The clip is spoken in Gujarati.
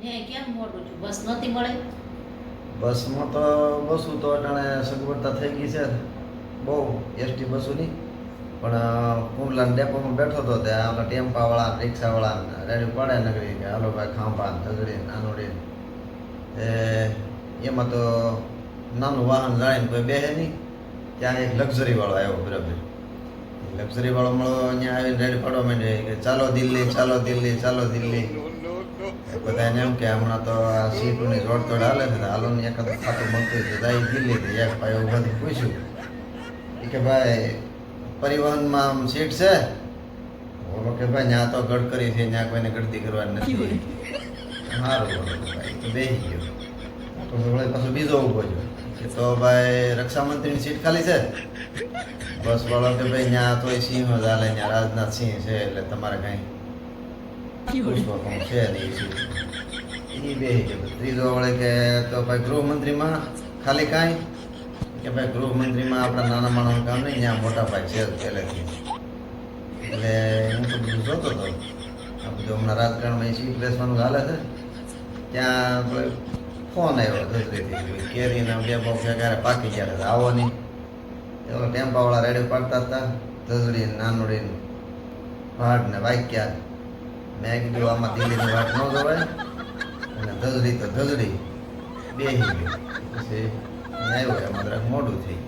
મોડું બસમાં તો બસું તો અટાણે સગવડતા થઈ ગઈ છે. બહુ એસટી બસોની. પણ કુંડલા ડેપોમાં બેઠો હતો ત્યાં આપણે ટેમ્પાવાળા રિક્ષાવાળા રેડી પાડે નગરી કે, હાલો ભાઈ ખાંભા ધગડી, નાનોડી. એ, એમાં તો નાનું વાહન જાણીને કોઈ બેહે નહીં. ત્યાં એક લક્ઝરીવાળો આવ્યો બરાબર. લક્ઝરીવાળો મળો, અહીંયા આવીને રેડી પાડવા માંડ્યો. કે, ચાલો દિલ્હી ચાલો દિલ્હી ચાલો દિલ્હી. બધાને એમ કે હમણાં તો આ સીટોની જોડતોડ હાલે છે હાલો ને એકાદ ખાતું મળતું છે દાઈ જાય દિલ્હી તો એક ભાઈ ઊભા પૂછ્યું. કે ભાઈ, પરિવહનમાં આમ સીટ છે? બોલો કે ભાઈ ત્યાં તો ગડકરી છે ત્યાં કોઈને ગડતી કરવાની નથી સારું બોલો ભાઈ, તો બેસી ગયો. તો વળી પાછો બીજો ઊભો છે કે તો ભાઈ, રક્ષામંત્રીની સીટ ખાલી છે? બસ બોલો કે ભાઈ ત્યાં તો એ જ હાલે ત્યાં રાજનાથ સિંહ છે, એટલે તમારે કાંઈ એ બે ત્રીજો વળે કે તો ભાઈ ગૃહમંત્રીમાં ખાલી કાંઈ? કે ભાઈ ગૃહમંત્રીમાં આપણા નાના માણસ કામ નહીં, ત્યાં મોટા ભાઈ છે પહેલેથી. એટલે હું તો બધું જોતો હતો. આ બધું હમણાં રાજકારણમાં સીટ બેસવાનું હાલે છે. ત્યાં ફોન આવ્યો ધજરીથી કેરીના બે બહુ ક્યારે પાકી ગયા હતા આવો નહીં. એવો ટેમ્પાવાળા રેડી પાડતા હતા. ધસડી નાનોડી ભાડને વાક્યા મેં કીધું આમાં દિલ્હીની વાત ન જવાય. અને ધજડી તો ધજડી બે પછી આવ્યો, એમાં જરાક મોડું થઈ